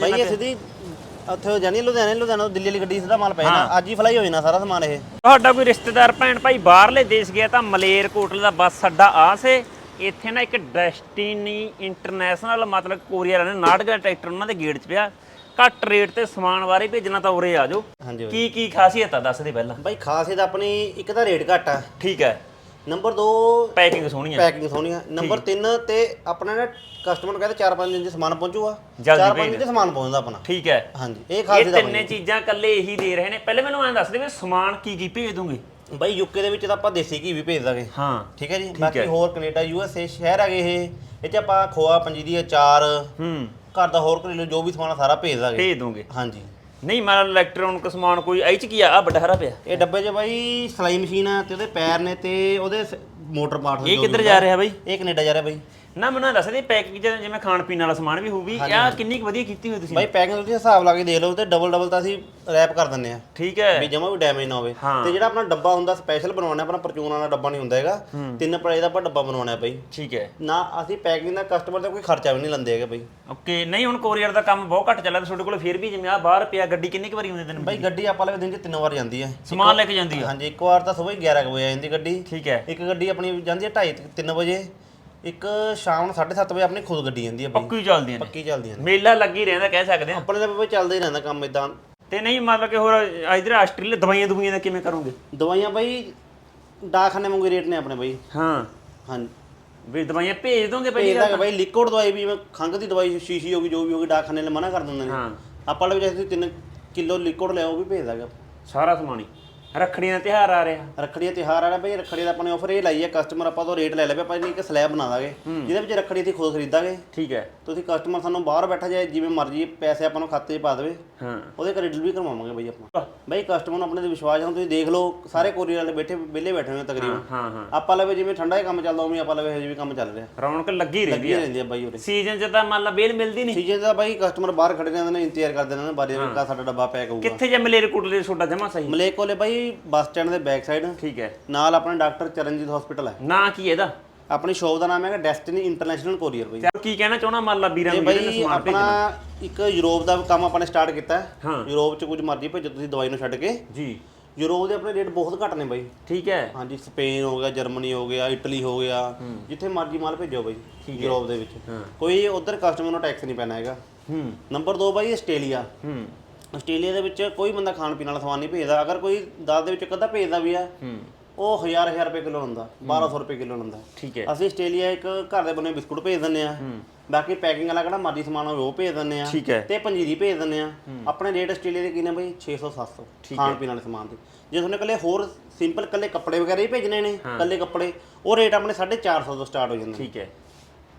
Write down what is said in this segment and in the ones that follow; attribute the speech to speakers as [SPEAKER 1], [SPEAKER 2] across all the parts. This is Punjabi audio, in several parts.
[SPEAKER 1] ਬਾਈ ਇਹ ਸਿੱਧੀ ਉੱਥੇ ਜਾਣੀ ਲੁਧਿਆਣੇ ਲੁਧਿਆਣਾ ਤੋਂ ਦਿੱਲੀ ਵਾਲੀ ਗੱਡੀ ਸਿੱਧਾ ਮਾਲ ਪੈ ਜਾਣਾ ਅੱਜ ਹੀ ਫਲਾਈ ਹੋ ਜਾਣਾ ਸਾਰਾ ਸਮਾਨ ਇਹ।
[SPEAKER 2] ਤੁਹਾਡਾ ਕੋਈ ਰਿਸ਼ਤੇਦਾਰ ਭੈਣ ਭਾਈ ਬਾਹਰਲੇ ਦੇਸ਼ ਗਿਆ ਤਾਂ ਮਲੇਰ ਕੋਟਲ ਦਾ ਬੱਸ ਅੱਡਾ ਆ ਸੇ। ਇੱਥੇ ਨਾ ਇੱਕ ਡੈਸਟੀਨੀ ਇੰਟਰਨੈਸ਼ਨਲ ਮਤਲਬ ਕੋਰੀਅਰ ਨੇ ਨਾਟਕ ਟਰੈਕਟਰ ਉਹਨਾਂ ਦੇ ਗੇਟ 'ਚ ਪਿਆ। ਘੱਟ ਰੇਟ ਤੇ ਸਮਾਨ ਬਾਰੇ ਭੇਜਣਾ ਤਾਂ ਉਰੇ ਆ ਜਾਓ।
[SPEAKER 1] ਹਾਂਜੀ ਬਾਈ
[SPEAKER 2] ਕੀ ਕੀ ਖਾਸੀਅਤ ਆ ਦੱਸ ਦੇ ਪਹਿਲਾਂ।
[SPEAKER 1] ਬਾਈ ਆਪਣੀ ਇੱਕ ਤਾਂ ਰੇਟ ਘੱਟ ਆ।
[SPEAKER 2] ਠੀਕ ਹੈ।
[SPEAKER 1] ਨੰਬਰ 2
[SPEAKER 2] ਪੈਕਿੰਗ ਸੋਹਣੀ ਹੈ
[SPEAKER 1] ਪੈਕਿੰਗ ਸੋਹਣੀ ਆ। ਨੰਬਰ 3 ਤੇ ਆਪਣਾ ਨਾ ਕਸਟਮਰ ਕਹਿੰਦਾ 4-5 ਦਿਨ ਚ ਸਮਾਨ ਪਹੁੰਚੂਗਾ।
[SPEAKER 2] ਜਲਦੀ
[SPEAKER 1] 4-5
[SPEAKER 2] ਭੇਜ
[SPEAKER 1] ਦਿਨ ਚ ਸਮਾਨ ਪਹੁੰਚਦਾ ਆਪਣਾ।
[SPEAKER 2] ਠੀਕ ਹੈ।
[SPEAKER 1] ਹਾਂਜੀ ਇਹ ਖਾਸ
[SPEAKER 2] ਇਹ ਤਿੰਨੇ ਚੀਜ਼ਾਂ ਇਕੱਲੇ ਇਹੀ ਦੇ ਰਹੇ ਨੇ। ਪਹਿਲੇ ਮੈਨੂੰ ਐਂ ਦੱਸ ਦੇ ਵੀ ਸਮਾਨ ਕੀ ਕੀ ਭੇਜ ਦੋਗੇ?
[SPEAKER 1] ਬਾਈ ਯੂਕੇ ਦੇ ਵਿੱਚ ਤਾਂ ਆਪਾਂ ਦੇਸੀ ਘੀ ਵੀ ਭੇਜ ਦਾਂਗੇ।
[SPEAKER 2] ਹਾਂ।
[SPEAKER 1] ਠੀਕ ਹੈ ਜੀ। ਬਾਕੀ ਹੋਰ ਕੈਨੇਡਾ ਯੂਐਸਏ ਸ਼ਹਿਰ ਹੈਗੇ ਇਹ। ਇਹ ਚ ਆਪਾਂ ਖੋਆ ਪੰਜੀਰੀ ਅਚਾਰ
[SPEAKER 2] ਹੂੰ।
[SPEAKER 1] ਘਰ ਦਾ ਹੋਰ ਘਰੇਲੂ ਜੋ ਵੀ ਸਮਾਨ ਆ ਸਾਰਾ ਭੇਜ ਦਾਂਗੇ।
[SPEAKER 2] ਭੇਜ ਦੋਗੇ।
[SPEAKER 1] ਹਾਂਜੀ।
[SPEAKER 2] ਨਹੀਂ ਮਤਲਬ ਇਲੈਕਟ੍ਰੋਨਿਕ ਸਮਾਨ ਕੋਈ ਇਹ ਚ ਕੀ ਆ? ਆ ਵੱਡਾ ਹਰਾ ਪਿਆ।
[SPEAKER 1] ਇਹ ਡੱਬੇ 'ਚ ਬਾਈ ਸਲਾਈ ਮਸ਼ੀਨ ਆ ਤੇ ਉਹਦੇ ਪੈਰ ਨੇ ਤੇ ਉਹਦੇ ਸ- ਮੋਟਰ ਪਾਰਟ
[SPEAKER 2] ਇਹ ਕਿੱਧਰ ਜਾ ਰਿਹਾ ਬਾਈ?
[SPEAKER 1] ਇਹ ਕੈਨੇਡਾ ਜਾ ਰਿਹਾ ਬਾਈ।
[SPEAKER 2] ਨਾ ਮੈਨੂੰ ਇਹ ਦੱਸ ਦੇ ਪੈਕਿੰਗ ਜਿਵੇਂ ਖਾਣ ਪੀਣ ਵਾਲਾ ਸਮਾਨ ਵੀ ਹੋਊਗੀ ਆ ਕਿੰਨੀ ਕੁ ਵਧੀਆ ਕੀਤੀ ਹੋਈ ਤੁਸੀਂ?
[SPEAKER 1] ਬਾਈ ਪੈਕਿੰਗ ਤੁਸੀਂ ਹਿਸਾਬ ਲਾ ਕੇ ਦੇਖ ਲਓ ਤੇ ਡਬਲ ਡਬਲ ਤਾਂ ਅਸੀਂ ਰੈਪ ਕਰ ਦਿੰਨੇ ਆ
[SPEAKER 2] ਠੀਕ ਹੈ।
[SPEAKER 1] ਵੀ ਜਮਾ ਵੀ ਡੈਮੇਜ ਨਾ ਹੋਵੇ।
[SPEAKER 2] ਹਾਂ।
[SPEAKER 1] ਤੇ ਜਿਹੜਾ ਆਪਣਾ ਡੱਬਾ ਹੁੰਦਾ ਸਪੈਸ਼ਲ ਬਣਾਉਣਾ ਆਪਣਾ ਪਰਚੂਨ ਵਾਲਾ ਡੱਬਾ ਨਹੀਂ ਹੁੰਦਾ ਹੈਗਾ। ਤਿੰਨ ਪੜੇ ਦਾ ਆਪਾਂ ਡੱਬਾ ਬਣਾਉਣਾ ਬਾਈ।
[SPEAKER 2] ਠੀਕ ਹੈ।
[SPEAKER 1] ਨਾ ਅਸੀਂ ਪੈਕਿੰਗ ਦਾ ਕਸਟਮਰ ਦਾ ਕੋਈ ਖਰਚਾ ਵੀ ਨਹੀਂ ਲੈਂਦੇ ਹੈਗੇ ਬਾਈ।
[SPEAKER 2] ਓਕੇ ਨਹੀਂ ਹੁਣ ਕੋਰੀਅਰ ਦਾ ਕੰਮ ਬਹੁਤ ਘੱਟ ਚੱਲਦਾ ਤੁਹਾਡੇ ਕੋਲ ਫਿਰ ਵੀ ਜਿਵੇਂ ਆ ਬਾਹਰ ਪਿਆ ਗੱਡੀ ਕਿੰਨੀ ਕੁ ਵਾਰੀ ਹੁੰਦੀ ਤੈਨੂੰ?
[SPEAKER 1] ਬਾਈ ਗੱਡੀ ਆਪਾਂ ਲਵੇ ਦਿਨ ਚ ਤਿੰਨ ਵਾਰ ਜਾਂਦੀ ਹੈ।
[SPEAKER 2] ਸਮਾਨ ਲੈ ਕੇ ਜਾਂਦੀ ਆ
[SPEAKER 1] ਹਾਂਜੀ ਇੱਕ ਵਾਰ ਤਾਂ ਸਵੇਰ 11 ਕੁ ਵਜੇ ਆ ਜਾਂਦੀ ਗੱਡੀ।
[SPEAKER 2] ਠੀਕ ਹੈ।
[SPEAKER 1] ਇੱਕ ਗੱਡੀ ਆਪਣੀ ਜਾਂਦੀ ਹੈ 2:30 3 ਵਜੇ। ਇੱਕ ਸ਼ਾਮ ਨੂੰ 7:30 ਵਜੇ ਆਪਣੀ ਖੁਦ ਗੱਡੀ ਜਾਂਦੀ ਹੈ ਬਾਈ।
[SPEAKER 2] ਪੱਕੀ ਚੱਲਦੀਆਂ ਨੇ।
[SPEAKER 1] ਪੱਕੀ ਚੱਲਦੀਆਂ ਨੇ।
[SPEAKER 2] ਮੇਲਾ ਲੱਗੀ ਰਹਿੰਦਾ ਕਹਿ ਸਕਦੇ ਆ।
[SPEAKER 1] ਆਪਣੇ ਦਾ ਬਾਈ ਚੱਲਦਾ ਹੀ ਰਹਿੰਦਾ ਕੰਮ ਇਦਾਂ
[SPEAKER 2] ਤੇ ਨਹੀਂ ਮਤਲਬ ਕਿ ਹੋਰ ਇਧਰ ਆਸਟ੍ਰੇਲੀਆ ਦਵਾਈਆਂ ਦੁਵਾਈਆਂ ਦਾ ਕਿਵੇਂ ਕਰੋਗੇ?
[SPEAKER 1] ਦਵਾਈਆਂ ਬਾਈ ਡਾਕਖਾਨੇ ਵਾਂਗੂ ਰੇਟ ਨੇ ਆਪਣੇ ਬਾਈ।
[SPEAKER 2] ਹਾਂ।
[SPEAKER 1] ਹਾਂਜੀ।
[SPEAKER 2] ਵੀ ਦਵਾਈਆਂ ਭੇਜ ਦੋਗੇ ਪਹਿਲੀ
[SPEAKER 1] ਭੇਜਦਾ ਬਾਈ ਲਿਕੁਇਡ ਦਵਾਈ ਵੀ ਜਿਵੇਂ ਖੰਘ ਦੀ ਦਵਾਈ ਸ਼ੀਸ਼ੀ ਹੋ ਗਈ ਜੋ ਵੀ ਹੋ ਗਈ ਡਾਕਖਾਨੇ ਵਾਲੇ ਮਨਾ ਕਰ ਦਿੰਦੇ ਨੇ।
[SPEAKER 2] ਹਾਂ।
[SPEAKER 1] ਆਪਾਂ ਲਈ ਜੇ 3 ਕਿਲੋ ਲਿਕੁਇਡ ਲਿਆਓ ਉਹ ਵੀ ਭੇਜ ਦਾਂਗੇ
[SPEAKER 2] ਸਾਰਾ ਸਮਾਨ ਹੀ। ਰੱਖੜੀਆਂ ਦਾ ਤਿਉਹਾਰ ਆ ਰਿਹਾ।
[SPEAKER 1] ਰੱਖੜੀ ਦਾ ਆ ਰਿਹਾ ਬਈ ਰੱਖੜੀ ਦਾ ਆਪਾਂ ਨੇ ਆਫਰ ਇਹ ਲਾਈ ਹੈ ਕਸਟਮਰ ਆਪਾਂ ਤੋਂ ਰੇਟ ਲੈ ਲਵੇ ਆਪਾਂ ਇੱਕ ਸਲੈਬ ਬਣਾ ਦਾਂਗੇ ਜਿਹਦੇ ਵਿੱਚ ਰੱਖੜੀ ਤੇ ਖੁਦ ਖਰੀਦਾਂਗੇ।
[SPEAKER 2] ਠੀਕ ਹੈ।
[SPEAKER 1] ਤੁਸੀਂ ਕਸਟਮਰ ਸਾਨੂੰ ਬਾਹਰ ਬੈਠਾ ਜਾਏ ਜਿਵੇਂ ਮਰਜ਼ੀ ਪੈਸੇ ਆਪਾਂ ਨੂੰ ਖਾਤੇ 'ਚ ਪਾ ਦੇਵੇ
[SPEAKER 2] ਹਾਂ।
[SPEAKER 1] ਉਹਦੇ ਘਰੇ ਡਿਲੀਵਰੀ ਕਰਵਾਵਾਂਗੇ ਬਈ ਆਪਾਂ। ਬਈ ਕਸਟਮਰ ਨੂੰ ਆਪਣੇ ਤੇ ਵਿਸ਼ਵਾਸ ਹੈ ਤੁਸੀਂ ਦੇਖ ਲਓ ਸਾਰੇ ਕੋਰੀਅਰ ਵਾਲੇ ਬੈਠੇ ਵਿਹਲੇ ਬੈਠੇ ਹੋਏ ਤਕਰੀਬਨ।
[SPEAKER 2] ਹਾਂ ਹਾਂ
[SPEAKER 1] ਆਪਾਂ ਲਵੇ ਜਿਵੇਂ ਠੰਡਾ ਹੀ ਕੰਮ ਚੱਲਦਾ ਉਵੇਂ ਆਪਾਂ ਲਵੇ ਹਜੇ ਵੀ ਕੰਮ ਚੱਲ ਰਿਹਾ।
[SPEAKER 2] ਰੌਣਕ ਲੱਗੀ ਰਹਿੰਦੀ
[SPEAKER 1] ਲੱਗੀ
[SPEAKER 2] ਆ
[SPEAKER 1] ਰਹਿੰਦੀ ਬਾਈ ਉਰੇ।
[SPEAKER 2] ਸੀਜ਼ਨ 'ਚ ਤਾਂ ਮੰਨ ਲਾ ਬੇਲ ਮਿਲਦੀ ਨਹੀਂ।
[SPEAKER 1] ਸੀਜ਼ਨ ਦਾ ਬਾਈ ਕਸਟਮਰ ਬਾਹਰ ਖੜੇ ਰਹਿੰਦੇ ਨੇ ਇੰਤਜ਼ਾਰ ਕਰਦੇ ਨੇ ਬਾਰੀ ਕਾ ਸਾਡਾ ਡੱਬਾ ਪੈਕ ਹੋਊਗਾ।
[SPEAKER 2] ਕਿੱਥੇ ਜੇ ਮਲੇਰਕੋਟਲੇ ਛੋਟਾ ਜਮਾ ਸਹੀ।
[SPEAKER 1] ਮਲੇਕ ਕੋਲੇ ਬਾਈ ਬੱਸ ਸਟੈਂਡ ਦੇ ਬੈਕ ਸਾਈਡ
[SPEAKER 2] ਠੀਕ ਹੈ।
[SPEAKER 1] ਨਾਲ ਆਪਣਾ ਡਾਕਟਰ ਚਰਨਜੀਤ ਹਸਪੀਟਲ ਹੈ।
[SPEAKER 2] ਨਾਂ ਕੀ ਇਹਦਾ?
[SPEAKER 1] ਆਪਣੀ ਸ਼ੋਪ ਦਾ ਨਾਮ ਹੈਗਾ ਡੈਸਟੀਨੀ ਇੰਟਰਨੈਸ਼ਨਲ ਕੋਰੀਅਰ ਬਾਈ।
[SPEAKER 2] ਤੇ ਕੀ ਕਹਿਣਾ ਚਾਹਣਾ ਮੰਨ ਲਾ ਵੀਰਾਂ
[SPEAKER 1] ਤੇ
[SPEAKER 2] ਨੂੰ ਜਿਹੜੇ ਨੇ
[SPEAKER 1] ਬਾਈ
[SPEAKER 2] ਸਮਾਨ ਭੇਜਣਾ।
[SPEAKER 1] ਆਪਣਾ ਇੱਕ ਯੂਰਪ ਦਾ ਕੰਮ ਆਪਾਂ ਨੇ ਸਟਾਰਟ ਕੀਤਾ ਹੈ।
[SPEAKER 2] ਹਾਂ।
[SPEAKER 1] ਯੂਰਪ ਚ ਕੁਝ ਮਰਜ਼ੀ ਭੇਜੋ ਤੁਸੀਂ ਦਵਾਈ ਨੂੰ ਛੱਡ ਕੇ।
[SPEAKER 2] ਜੀ।
[SPEAKER 1] ਯੂਰਪ ਦੇ ਆਪਣੇ ਰੇਟ ਬਹੁਤ ਘੱਟ ਨੇ ਬਾਈ।
[SPEAKER 2] ਠੀਕ ਹੈ।
[SPEAKER 1] ਹਾਂਜੀ ਸਪੇਨ ਹੋ ਗਿਆ ਜਰਮਨੀ ਹੋ ਗਿਆ ਇਟਲੀ ਹੋ ਗਿਆ। ਜਿੱਥੇ ਮਰਜ਼ੀ ਮਾਲ ਭੇਜੋ ਬਾਈ ਯੂਰਪ ਦੇ ਵਿੱਚ। ਕੋਈ ਉਧਰ ਕਸਟਮਰ ਨੂੰ ਟੈਕਸ ਨਹੀਂ ਪੈਣਾ ਹੈਗਾ।
[SPEAKER 2] ਹੂੰ।
[SPEAKER 1] ਨੰਬਰ 2 ਬਾਈ ਆਸਟ੍ਰੇਲੀਆ
[SPEAKER 2] ਹੂੰ।
[SPEAKER 1] ਆਸਟ੍ਰੇਲੀਆ ਦੇ ਵਿੱਚ ਕੋਈ ਬੰਦਾ ਖਾਣ ਪੀਣ ਵਾਲਾ ਸਮਾਨ ਨਹੀਂ ਭੇਜਦਾ। ਅਗਰ ਕੋਈ ਦਾਲ ਦੇ ਵਿੱਚ ਇੱਕ ਅੱਧਾ ਭੇਜਦਾ ਵੀ ਆ ਉਹ ਹਜ਼ਾਰ ਹਜ਼ਾਰ ਰੁਪਏ ਕਿਲੋ ਹੁੰਦਾ 1200 ਰੁਪਏ ਕਿਲੋ ਹੁੰਦਾ
[SPEAKER 2] ਠੀਕ ਹੈ।
[SPEAKER 1] ਅਸੀਂ ਆਸਟ੍ਰੇਲੀਆ ਇੱਕ ਘਰ ਦੇ ਬਣੇ ਬਿਸਕੁਟ ਭੇਜ ਦਿੰਦੇ ਆ। ਬਾਕੀ ਪੈਕਿੰਗ ਵਾਲਾ ਕਿਹੜਾ ਮਰਜ਼ੀ ਸਮਾਨ ਹੋਵੇ ਉਹ ਭੇਜ ਦਿੰਦੇ ਆ।
[SPEAKER 2] ਠੀਕ ਹੈ।
[SPEAKER 1] ਤੇ ਪੰਜੀਰੀ ਭੇਜ ਦਿੰਦੇ ਆ। ਆਪਣੇ ਰੇਟ ਆਸਟ੍ਰੇਲੀਆ ਦੇ ਕੀ ਨੇ ਬਈ? 600 700 ਖਾਣ ਪੀਣ ਵਾਲੇ ਸਮਾਨ ਦੇ। ਜੇ ਤੁਹਾਨੂੰ ਕੱਲੇ ਹੋਰ ਸਿੰਪਲ ਕੱਲੇ ਕੱਪੜੇ ਵਗੈਰਾ ਹੀ ਭੇਜਣੇ ਨੇ ਕੱਲੇ ਕੱਪੜੇ ਉਹ ਰੇਟ ਆਪਣੇ 450 ਤੋਂ ਸਟਾਰਟ ਹੋ ਜਾਂਦੇ
[SPEAKER 2] ਠੀਕ ਹੈ।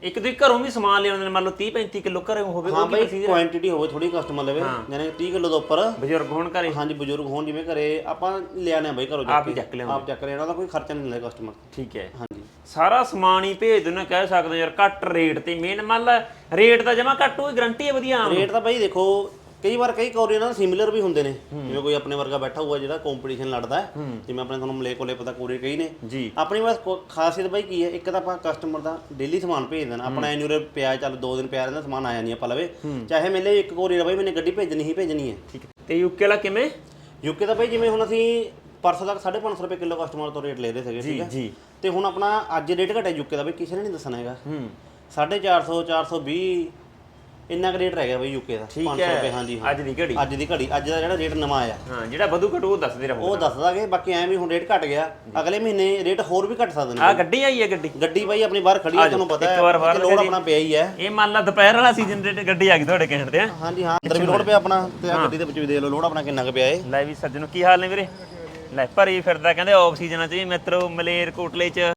[SPEAKER 2] ਇੱਕ ਦੋ ਘਰੋਂ ਵੀ ਸਮਾਨ ਲਿਆਉਂਦੇ ਨੇ ਮੰਨ ਲਓ 30 35 ਕਿਲੋ ਘਰੇ ਹੋਵੇ
[SPEAKER 1] ਹਾਂ
[SPEAKER 2] ਉਹ ਕੀ
[SPEAKER 1] ਬਈ ਕੁਆਂਟੀਟੀ ਹੋਵੇ ਥੋੜੀ ਕਸਟਮਰ ਲਵੇ ਯਾਨੀ 30 ਕਿਲੋ ਤੋਂ ਉੱਪਰ।
[SPEAKER 2] ਬਜ਼ੁਰਗ ਹੋਣ ਘਰੇ।
[SPEAKER 1] ਹਾਂਜੀ ਬਜ਼ੁਰਗ ਹੋਣ ਜਿਵੇਂ ਘਰੇ ਆਪਾਂ ਲਿਆਣੇ ਬਈ ਘਰੋਂ
[SPEAKER 2] ਆਪ ਹੀ ਚੱਕ ਲਿਆਉਂਦੇ
[SPEAKER 1] ਆਪ ਚੱਕ ਇਹਨਾਂ ਦਾ ਕੋਈ ਖਰਚਾ ਨਹੀਂ ਲੈਂਦਾ ਕਸਟਮਰ
[SPEAKER 2] ਠੀਕ ਹੈ।
[SPEAKER 1] ਹਾਂਜੀ।
[SPEAKER 2] ਸਾਰਾ ਸਮਾਨ ਹੀ ਭੇਜ ਦਿੰਦੇ ਕਹਿ ਸਕਦੇ ਯਾਰ ਘੱਟ ਰੇਟ ਤੇ। ਮੇਨ ਮੰਨ ਲਾ ਰੇਟ ਤਾਂ ਜਮਾ ਘੱਟ ਹੋਈ ਗਰੰਟੀ ਹੈ ਵਧੀਆ ਆਮ
[SPEAKER 1] ਰੇਟ ਤਾਂ ਬਾਈ ਦੇਖੋ ਕਈ ਵਾਰ ਕਈ ਕੋਰੀਅਰ ਨਾਲ ਸਿਮਿਲਰ ਵੀ ਹੁੰਦੇ ਨੇ। ਜਿਵੇਂ ਕੋਈ ਆਪਣੇ ਵਰਗਾ ਬੈਠਾ ਹੋਊਗਾ ਜਿਹੜਾ ਕੰਪੀਟੀਸ਼ਨ ਲੜਦਾ ਹੈ। ਜਿਵੇਂ ਆਪਣੇ ਤੁਹਾਨੂੰ ਮਲੇ ਕੋਲੇ ਪਤਾ ਕੋਰੀਅਰ ਕਈ ਨੇ।
[SPEAKER 2] ਜੀ।
[SPEAKER 1] ਆਪਣੀ ਬਸ ਕੋ- ਖਾਸੀਅਤ ਬਾਈ ਕੀ ਹੈ ਇੱਕ ਤਾਂ ਆਪਾਂ ਕਸਟਮਰ ਦਾ ਡੇਲੀ ਸਮਾਨ ਭੇਜ ਦੇਣਾ। ਆਪਣਾ ਐਨੂਰੇ ਪਿਆ ਚੱਲ ਦੋ ਦਿਨ ਪਿਆ ਰਹਿੰਦਾ ਸਮਾਨ ਆਇਆ ਨਹੀਂ ਆਪਾਂ ਲਵੇ। ਚਾਹੇ ਮੇਲੇ ਇੱਕ ਕੋਰੀਅਰ ਬਾਈ ਮੈਨੇ ਗੱਡੀ ਭੇਜਣੀ ਹੀ ਭੇਜਣੀ ਹੈ।
[SPEAKER 2] ਠੀਕ ਹੈ। ਤੇ ਯੂਕੇ ਵਾਲਾ ਕਿਵੇਂ?
[SPEAKER 1] ਯੂਕੇ ਦਾ ਬਾਈ ਜਿਵੇਂ ਹੁਣ ਅਸੀਂ ਪਰਸੋਂ ਤੱਕ 550 ਰੁਪਏ ਕਿਲੋ ਕਸਟਮਰ ਤੋਂ ਰੇਟ ਲੈ ਰਹੇ ਸੀਗੇ ਠੀਕ ਹੈ।
[SPEAKER 2] ਜੀ
[SPEAKER 1] ਤੇ ਹੁਣ ਆਪਣਾ ਅੱਜ ਰੇਟ ਘਟਿਆ ਯੂਕੇ ਦਾ ਬਾਈ ਕਿਸੇ ਨੇ ਨਹੀਂ ਦੱਸਣਾ ਹੈਗਾ।
[SPEAKER 2] ਹੂੰ।
[SPEAKER 1] 450 420 ਇੰਨਾ ਕੁ ਰੇਟ ਰਹਿ ਗਿਆ ਬਾਈ ਯੂਕੇ ਦਾ
[SPEAKER 2] ਠੀਕ
[SPEAKER 1] 500 ਰੁਪਏ
[SPEAKER 2] ਹੈ
[SPEAKER 1] ਹਾਂਜੀ ਹਾਂ।
[SPEAKER 2] ਅੱਜ ਦੀ ਘੜੀ।
[SPEAKER 1] ਅੱਜ ਦੀ ਘੜੀ ਅੱਜ ਦਾ ਜਿਹੜਾ ਰੇਟ ਨਵਾਂ ਆਇਆ।
[SPEAKER 2] ਹਾਂ ਜਿਹੜਾ ਵਧੂ ਘਟੂ ਉਹ ਦੱਸਦੇ ਰਹੋ।
[SPEAKER 1] ਉਹ ਦੱਸ ਦਾਂਗੇ ਬਾਕੀ ਐਂ ਵੀ ਹੁਣ ਰੇਟ ਘਟ ਗਿਆ ਅਗਲੇ ਮਹੀਨੇ ਰੇਟ ਹੋਰ ਵੀ ਘਟ ਸਕਦੇ ਨੇ।
[SPEAKER 2] ਆ ਗੱਡੀ ਆਈ ਹੈ ਗੱਡੀ।
[SPEAKER 1] ਗੱਡੀ ਬਾਈ ਆਪਣੀ ਬਾਹਰ ਖੜੀ ਹੈ ਤੁਹਾਨੂੰ ਪਤਾ
[SPEAKER 2] ਇੱਕ ਵਾਰ
[SPEAKER 1] ਹੈ
[SPEAKER 2] ਬਾਹਰ
[SPEAKER 1] ਲੋਡ ਆਪਣਾ ਪਿਆ ਹੀ ਹੈ।
[SPEAKER 2] ਇਹ ਮੰਨ ਲਾ ਦੁਪਹਿਰ ਵਾਲਾ ਸੀਜ਼ਨ ਤੇ ਗੱਡੀ ਆ ਗਈ ਤੁਹਾਡੇ ਕਹਿਣ ਤੇ ਹੈਂ?
[SPEAKER 1] ਹਾਂਜੀ ਹਾਂ ਅੰਦਰ ਵੀ ਲੋਡ ਪਿਆ ਆਪਣਾ ਤੇ ਆ ਗੱਡੀ ਦੇ ਵਿੱਚ ਵੀ ਦੇਖ ਲਓ ਲੋਡ ਆਪਣਾ ਕਿੰਨਾ ਕੁ ਪਿਆ ਏ।
[SPEAKER 2] ਲੈ ਵੀ ਸੱਜਣੋ ਕੀ ਹਾਲ ਨੇ ਵੀਰੇ? ਲੈ ਭਰੀ ਫਿਰਦਾ ਕਹਿੰਦੇ ਆਫ ਸੀਜ਼ਨਾਂ 'ਚ ਵੀ ਮਿੱਤਰੋ ਮਲੇਰ ਕੋਟਲੇ 'ਚ।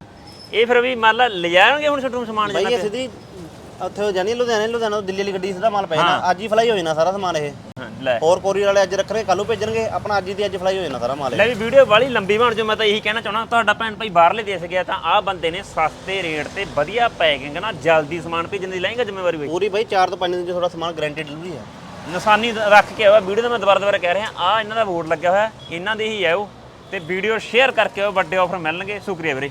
[SPEAKER 2] ਇਹ ਫਿਰ ਵੀ ਮੰਨ ਲਾ ਲਿਜਾਣਗੇ ਹੁਣ ਛੋਟੂ ਸਮਾਨ
[SPEAKER 1] ਬਾਈ
[SPEAKER 2] ਜਨਾ
[SPEAKER 1] ਇਹ ਸਿੱਧੀ ਉੱਥੇ ਜਾਣੀ ਲੁਧਿਆਣੇ ਲੁਧਿਆਣਾ ਤੋਂ ਦਿੱਲੀ ਵਾਲੀ ਗੱਡੀ ਸਿੱਧਾ ਮਾਲ ਪੈ ਜਾਣਾ ਅੱਜ ਹੀ ਫਲਾਈ ਹੋ ਜਾਣਾ ਸਾਰਾ ਸਮਾਨ ਇਹ।
[SPEAKER 2] ਲੈ।
[SPEAKER 1] ਹੋਰ ਕੋਰੀਅਰ ਵਾਲੇ ਅੱਜ ਰੱਖਣੇ ਕੱਲ ਨੂੰ ਭੇਜਣਗੇ। ਆਪਣਾ ਅੱਜ ਹੀ ਦੀ ਅੱਜ ਫਲਾਈ ਹੋ ਜਾਣਾ ਸਾਰਾ ਮਾਲ
[SPEAKER 2] ਲੈ ਵੀ ਵੀਡੀਓ ਵਾਲੀ ਲੰਬੀ ਬਣ ਜੋ ਮੈਂ ਤਾਂ ਇਹੀ ਕਹਿਣਾ ਚਾਹਣਾ ਤੁਹਾਡਾ ਭੈਣ ਭਾਈ ਬਾਹਰਲੇ ਦੇਸ਼ ਗਿਆ ਤਾਂ ਆਹ ਬੰਦੇ ਨੇ ਸਸਤੇ ਰੇਟ ਤੇ ਵਧੀਆ ਪੈਕਿੰਗ ਨਾਲ ਜਲਦੀ ਸਮਾਨ ਭੇਜਣ ਦੀ ਲੈਂਗਾ ਜ਼ਿੰਮੇਵਾਰੀ ਬਈ
[SPEAKER 1] ਪੂਰੀ ਬਾਈ 4 ਤੋਂ 5 ਦਿਨ ਚ ਤੁਹਾਡਾ ਸਮਾਨ ਗਾਰੰਟੀ ਡਿਲੀਵਰੀ ਹੈ
[SPEAKER 2] ਨਿਸ਼ਾਨੀ ਰੱਖ ਕੇ ਆਵਾ ਵੀਡੀਓ ਦਾ ਮੈਂ ਦੁਬਾਰਾ ਦੁਬਾਰਾ ਕਹਿ ਰਿਹਾ ਆ ਇਹਨਾਂ ਦਾ ਬੋਰਡ ਲੱਗਿਆ ਹੋਇਆ ਇਹਨਾਂ ਦੇ ਹੀ ਹੈ ਉਹ। ਤੇ ਵੀਡੀਓ ਸ਼ੇਅਰ ਕਰਕੇ ਆਓ ਵੱਡੇ ਆਫਰ ਮਿਲਣਗੇ ਸ਼ੁਕਰੀਆ ਵੀਰੇ।